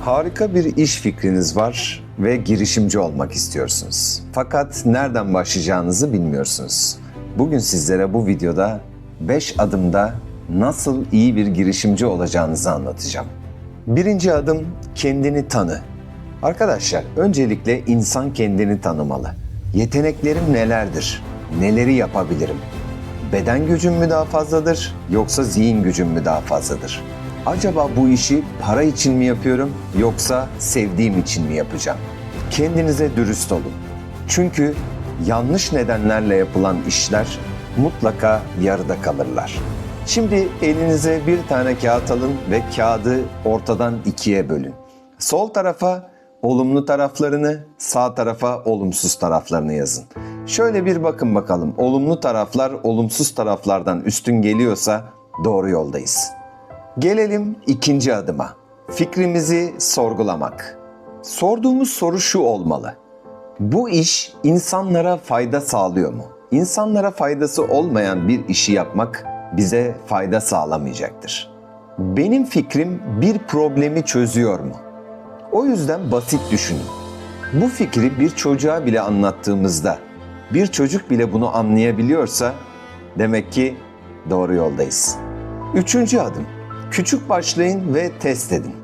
Harika bir iş fikriniz var ve girişimci olmak istiyorsunuz. Fakat nereden başlayacağınızı bilmiyorsunuz. Bugün sizlere bu videoda 5 adımda nasıl iyi bir girişimci olacağınızı anlatacağım. Birinci adım kendini tanı. Arkadaşlar öncelikle insan kendini tanımalı. Yeteneklerim nelerdir? Neleri yapabilirim? Beden gücüm mü daha fazladır yoksa zihin gücüm mü daha fazladır? Acaba bu işi para için mi yapıyorum yoksa sevdiğim için mi yapacağım? Kendinize dürüst olun. Çünkü yanlış nedenlerle yapılan işler mutlaka yarıda kalırlar. Şimdi elinize bir tane kağıt alın ve kağıdı ortadan ikiye bölün. Sol tarafa olumlu taraflarını, sağ tarafa olumsuz taraflarını yazın. Şöyle bir bakın bakalım. Olumlu taraflar olumsuz taraflardan üstün geliyorsa doğru yoldayız. Gelelim ikinci adıma. Fikrimizi sorgulamak. Sorduğumuz soru şu olmalı. Bu iş insanlara fayda sağlıyor mu? İnsanlara faydası olmayan bir işi yapmak bize fayda sağlamayacaktır. Benim fikrim bir problemi çözüyor mu? O yüzden basit düşünün. Bu fikri bir çocuğa bile anlattığımızda bir çocuk bile bunu anlayabiliyorsa demek ki doğru yoldayız. Üçüncü adım. Küçük başlayın ve test edin.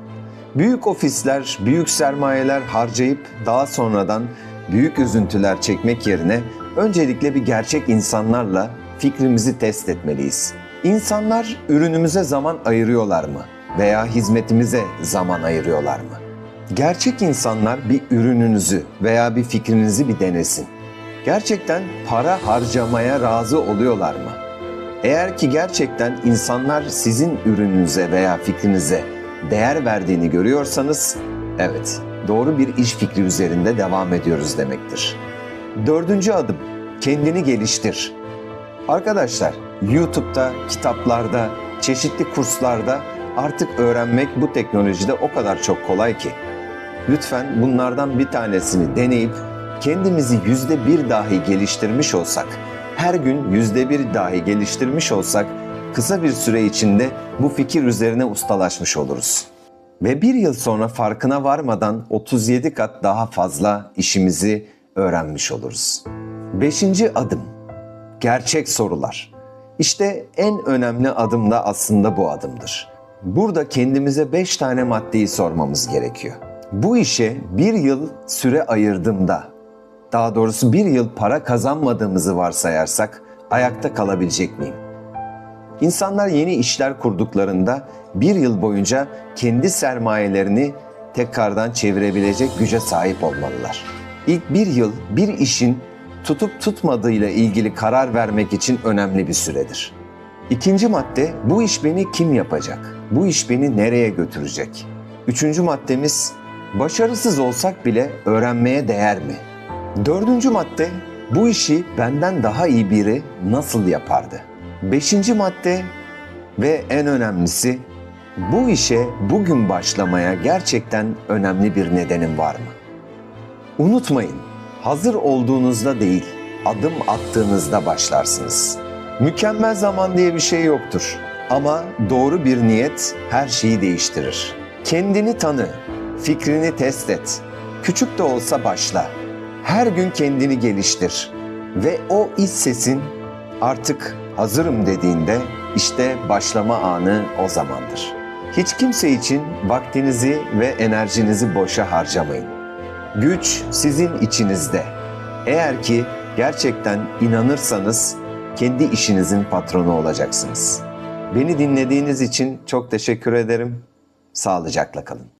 Büyük ofisler, büyük sermayeler harcayıp daha sonradan büyük üzüntüler çekmek yerine öncelikle bir gerçek insanlarla fikrimizi test etmeliyiz. İnsanlar ürünümüze zaman ayırıyorlar mı? Veya hizmetimize zaman ayırıyorlar mı? Gerçek insanlar bir ürününüzü veya bir fikrinizi bir denesin. Gerçekten para harcamaya razı oluyorlar mı? Eğer ki gerçekten insanlar sizin ürününüze veya fikrinize değer verdiğini görüyorsanız, evet, doğru bir iş fikri üzerinde devam ediyoruz demektir. Dördüncü adım, kendini geliştir. Arkadaşlar, YouTube'da, kitaplarda, çeşitli kurslarda artık öğrenmek bu teknolojide o kadar çok kolay ki. Lütfen bunlardan bir tanesini deneyip kendimizi yüzde bir dahi geliştirmiş olsak, her gün yüzde bir dahi geliştirmiş olsak kısa bir süre içinde bu fikir üzerine ustalaşmış oluruz. Ve bir yıl sonra farkına varmadan 37 kat daha fazla işimizi öğrenmiş oluruz. Beşinci adım. Gerçek sorular. İşte en önemli adım da aslında bu adımdır. Burada kendimize 5 tane maddeyi sormamız gerekiyor. Bu işe bir yıl süre ayırdığımda, daha doğrusu bir yıl para kazanmadığımızı varsayarsak ayakta kalabilecek miyim? İnsanlar yeni işler kurduklarında bir yıl boyunca kendi sermayelerini tekrardan çevirebilecek güce sahip olmalılar. İlk bir yıl bir işin tutup tutmadığıyla ilgili karar vermek için önemli bir süredir. İkinci madde bu iş beni kim yapacak? Bu iş beni nereye götürecek? Üçüncü maddemiz başarısız olsak bile öğrenmeye değer mi? Dördüncü madde bu işi benden daha iyi biri nasıl yapardı? Beşinci madde ve en önemlisi bu işe bugün başlamaya gerçekten önemli bir nedenim var mı? Unutmayın, hazır olduğunuzda değil, adım attığınızda başlarsınız. Mükemmel zaman diye bir şey yoktur. Ama doğru bir niyet her şeyi değiştirir. Kendini tanı, fikrini test et. Küçük de olsa başla. Her gün kendini geliştir. Ve o iç sesin artık hazırım dediğinde işte başlama anı o zamandır. Hiç kimse için vaktinizi ve enerjinizi boşa harcamayın. Güç sizin içinizde. Eğer ki gerçekten inanırsanız kendi işinizin patronu olacaksınız. Beni dinlediğiniz için çok teşekkür ederim. Sağlıcakla kalın.